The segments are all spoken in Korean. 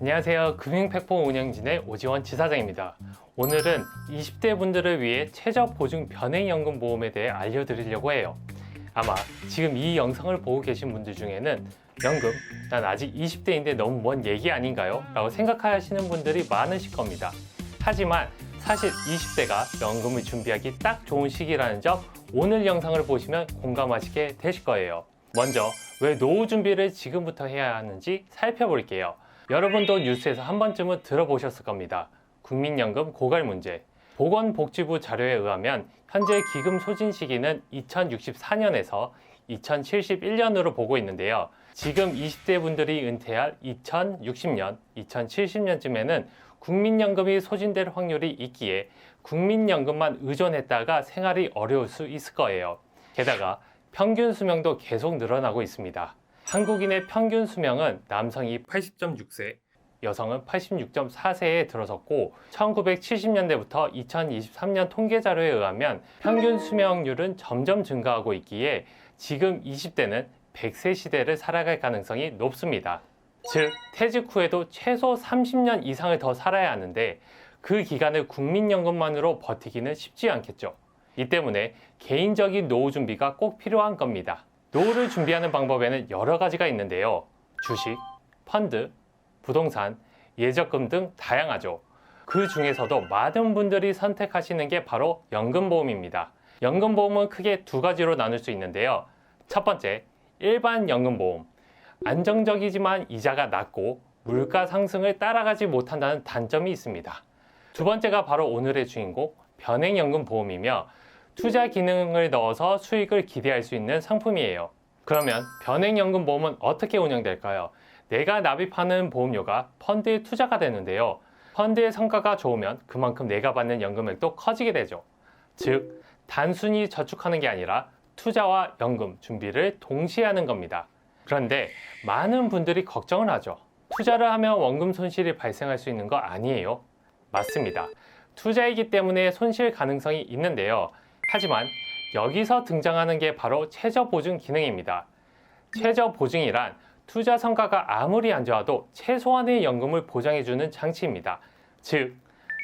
안녕하세요. 금융팩포 운영진의 오지원 지사장입니다. 오늘은 20대 분들을 위해 최저 보증 변액연금 보험에 대해 알려드리려고 해요. 아마 지금 이 영상을 보고 계신 분들 중에는 연금, 난 아직 20대인데 너무 먼 얘기 아닌가요? 라고 생각하시는 분들이 많으실 겁니다. 하지만 사실 20대가 연금을 준비하기 딱 좋은 시기라는 점 오늘 영상을 보시면 공감하시게 되실 거예요. 먼저 왜 노후 준비를 지금부터 해야 하는지 살펴볼게요. 여러분도 뉴스에서 한 번쯤은 들어보셨을 겁니다. 국민연금 고갈 문제. 보건복지부 자료에 의하면 현재 기금 소진 시기는 2064년에서 2071년으로 보고 있는데요. 지금 20대 분들이 은퇴할 2060년, 2070년쯤에는 국민연금이 소진될 확률이 있기에 국민연금만 의존했다가 생활이 어려울 수 있을 거예요. 게다가 평균 수명도 계속 늘어나고 있습니다. 한국인의 평균 수명은 남성이 80.6세, 여성은 86.4세에 들어섰고 1970년대부터 2023년 통계 자료에 의하면 평균 수명률은 점점 증가하고 있기에 지금 20대는 100세 시대를 살아갈 가능성이 높습니다. 즉, 퇴직 후에도 최소 30년 이상을 더 살아야 하는데 그 기간을 국민연금만으로 버티기는 쉽지 않겠죠. 이 때문에 개인적인 노후 준비가 꼭 필요한 겁니다. 노후를 준비하는 방법에는 여러 가지가 있는데요. 주식, 펀드, 부동산, 예적금 등 다양하죠. 그 중에서도 많은 분들이 선택하시는 게 바로 연금보험입니다. 연금보험은 크게 두 가지로 나눌 수 있는데요. 첫 번째, 일반 연금보험. 안정적이지만 이자가 낮고 물가 상승을 따라가지 못한다는 단점이 있습니다. 두 번째가 바로 오늘의 주인공, 변액연금보험이며 투자 기능을 넣어서 수익을 기대할 수 있는 상품이에요. 그러면 변액연금 보험은 어떻게 운영될까요? 내가 납입하는 보험료가 펀드에 투자가 되는데요. 펀드의 성과가 좋으면 그만큼 내가 받는 연금액도 커지게 되죠. 즉, 단순히 저축하는 게 아니라 투자와 연금 준비를 동시에 하는 겁니다. 그런데 많은 분들이 걱정을 하죠. 투자를 하면 원금 손실이 발생할 수 있는 거 아니에요? 맞습니다. 투자이기 때문에 손실 가능성이 있는데요. 하지만 여기서 등장하는 게 바로 최저 보증 기능입니다. 최저 보증이란 투자 성과가 아무리 안 좋아도 최소한의 연금을 보장해주는 장치입니다. 즉,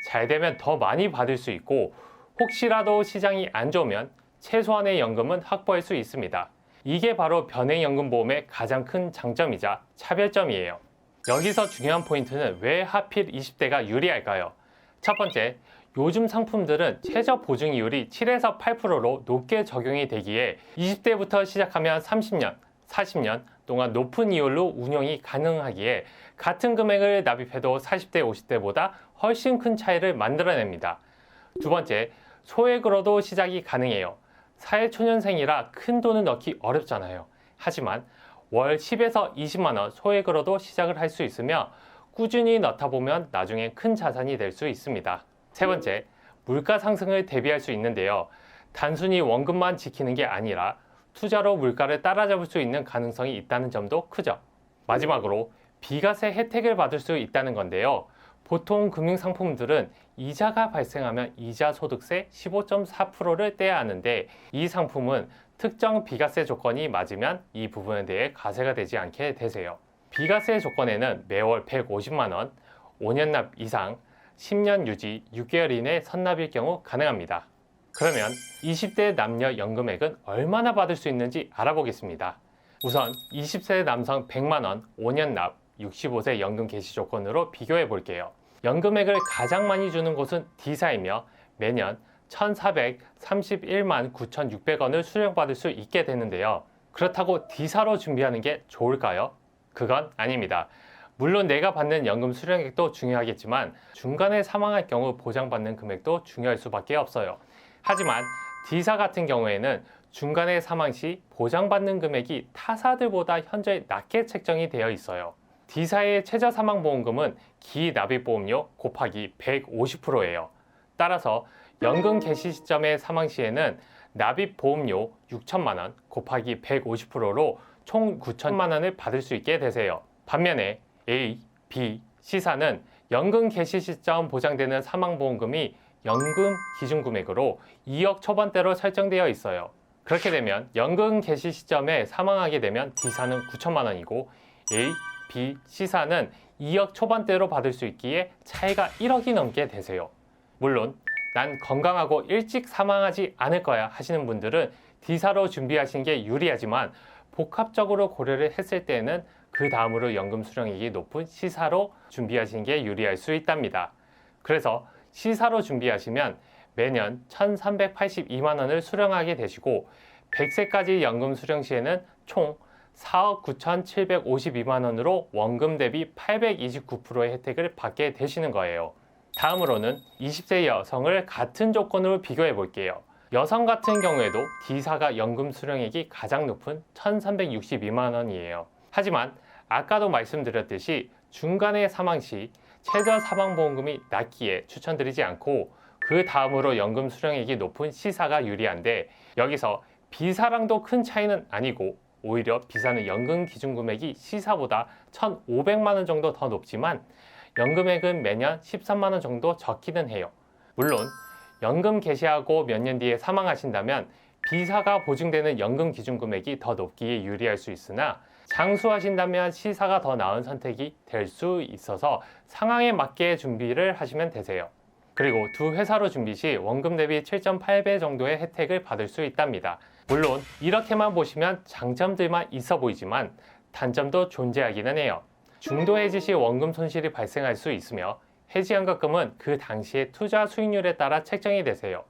잘 되면 더 많이 받을 수 있고, 혹시라도 시장이 안 좋으면 최소한의 연금은 확보할 수 있습니다. 이게 바로 변액연금보험의 가장 큰 장점이자 차별점이에요. 여기서 중요한 포인트는 왜 하필 20대가 유리할까요? 첫 번째, 요즘 상품들은 최저 보증 이율이 7에서 8%로 높게 적용이 되기에 20대부터 시작하면 30년, 40년 동안 높은 이율로 운영이 가능하기에 같은 금액을 납입해도 40대, 50대보다 훨씬 큰 차이를 만들어냅니다. 두 번째, 소액으로도 시작이 가능해요. 사회초년생이라 큰 돈을 넣기 어렵잖아요. 하지만 월 10에서 20만 원 소액으로도 시작을 할 수 있으며 꾸준히 넣다 보면 나중에 큰 자산이 될 수 있습니다. 세 번째, 물가 상승을 대비할 수 있는데요. 단순히 원금만 지키는 게 아니라 투자로 물가를 따라잡을 수 있는 가능성이 있다는 점도 크죠. 마지막으로 비과세 혜택을 받을 수 있다는 건데요. 보통 금융상품들은 이자가 발생하면 이자 소득세 15.4%를 떼야 하는데 이 상품은 특정 비과세 조건이 맞으면 이 부분에 대해 과세가 되지 않게 되세요. 비과세 조건에는 매월 150만 원, 5년 납 이상, 10년 유지, 6개월 이내 선납일 경우 가능합니다. 그러면 20대 남녀 연금액은 얼마나 받을 수 있는지 알아보겠습니다. 우선 20세 남성 100만 원, 5년 납, 65세 연금 개시 조건으로 비교해 볼게요. 연금액을 가장 많이 주는 곳은 D사이며 매년 1,431만 9,600원을 수령받을 수 있게 되는데요. 그렇다고 D사로 준비하는 게 좋을까요? 그건 아닙니다. 물론 내가 받는 연금 수령액도 중요하겠지만 중간에 사망할 경우 보장받는 금액도 중요할 수밖에 없어요. 하지만 D사 같은 경우에는 중간에 사망 시 보장받는 금액이 타사들보다 현재 낮게 책정이 되어 있어요. D사의 최저 사망 보험금은 기납입 보험료 곱하기 150%예요. 따라서 연금 개시 시점의 사망 시에는 납입 보험료 6천만 원 곱하기 150%로 총 9천만 원을 받을 수 있게 되세요. 반면에 A, B, C사는 연금 개시 시점 보장되는 사망보험금이 연금 기준 금액으로 2억 초반대로 설정되어 있어요. 그렇게 되면 연금 개시 시점에 사망하게 되면 D사는 9천만 원이고 A, B, C사는 2억 초반대로 받을 수 있기에 차이가 1억이 넘게 되세요. 물론 난 건강하고 일찍 사망하지 않을 거야 하시는 분들은 D사로 준비하시는 게 유리하지만 복합적으로 고려를 했을 때는 그 다음으로 연금 수령액이 높은 C사로 준비하시는 게 유리할 수 있답니다. 그래서 C사로 준비하시면 매년 1,382만 원을 수령하게 되시고 100세까지 연금 수령 시에는 총 4억 9,752만 원으로 원금 대비 829%의 혜택을 받게 되시는 거예요. 다음으로는 20세 여성을 같은 조건으로 비교해 볼게요. 여성 같은 경우에도 D사가 연금 수령액이 가장 높은 1,362만 원이에요. 하지만 아까도 말씀드렸듯이 중간에 사망 시 최저 사망보험금이 낮기에 추천드리지 않고 그 다음으로 연금 수령액이 높은 C사가 유리한데 여기서 B사랑도 큰 차이는 아니고 오히려 B사는 연금 기준 금액이 C사보다 1,500만 원 정도 더 높지만 연금액은 매년 13만 원 정도 적기는 해요. 물론 연금 개시하고 몇 년 뒤에 사망하신다면 B사가 보증되는 연금 기준 금액이 더 높기에 유리할 수 있으나 장수하신다면 C사가 더 나은 선택이 될 수 있어서 상황에 맞게 준비를 하시면 되세요. 그리고 두 회사로 준비 시 원금 대비 7.8배 정도의 혜택을 받을 수 있답니다. 물론 이렇게만 보시면 장점들만 있어 보이지만 단점도 존재하기는 해요. 중도 해지 시 원금 손실이 발생할 수 있으며 해지 연금은 그 당시의 투자 수익률에 따라 책정이 되세요.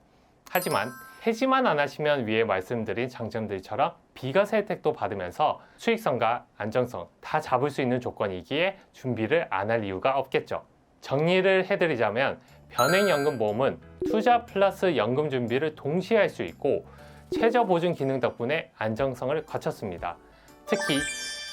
하지만 해지만 안 하시면 위에 말씀드린 장점들처럼 비과세 혜택도 받으면서 수익성과 안정성 다 잡을 수 있는 조건이기에 준비를 안 할 이유가 없겠죠. 정리를 해드리자면 변행연금 보험은 투자 플러스 연금 준비를 동시에 할 수 있고 최저 보증 기능 덕분에 안정성을 갖췄습니다. 특히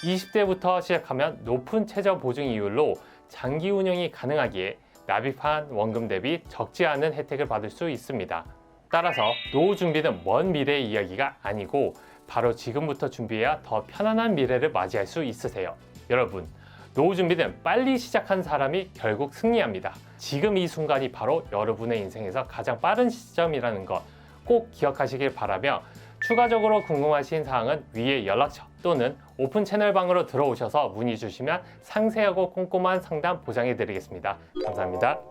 20대부터 시작하면 높은 최저 보증 이율로 장기 운영이 가능하기에 납입한 원금 대비 적지 않은 혜택을 받을 수 있습니다. 따라서 노후 준비는 먼 미래의 이야기가 아니고 바로 지금부터 준비해야 더 편안한 미래를 맞이할 수 있으세요. 여러분, 노후 준비는 빨리 시작한 사람이 결국 승리합니다. 지금 이 순간이 바로 여러분의 인생에서 가장 빠른 시점이라는 것 꼭 기억하시길 바라며 추가적으로 궁금하신 사항은 위에 연락처 또는 오픈 채널방으로 들어오셔서 문의 주시면 상세하고 꼼꼼한 상담 보장해 드리겠습니다. 감사합니다.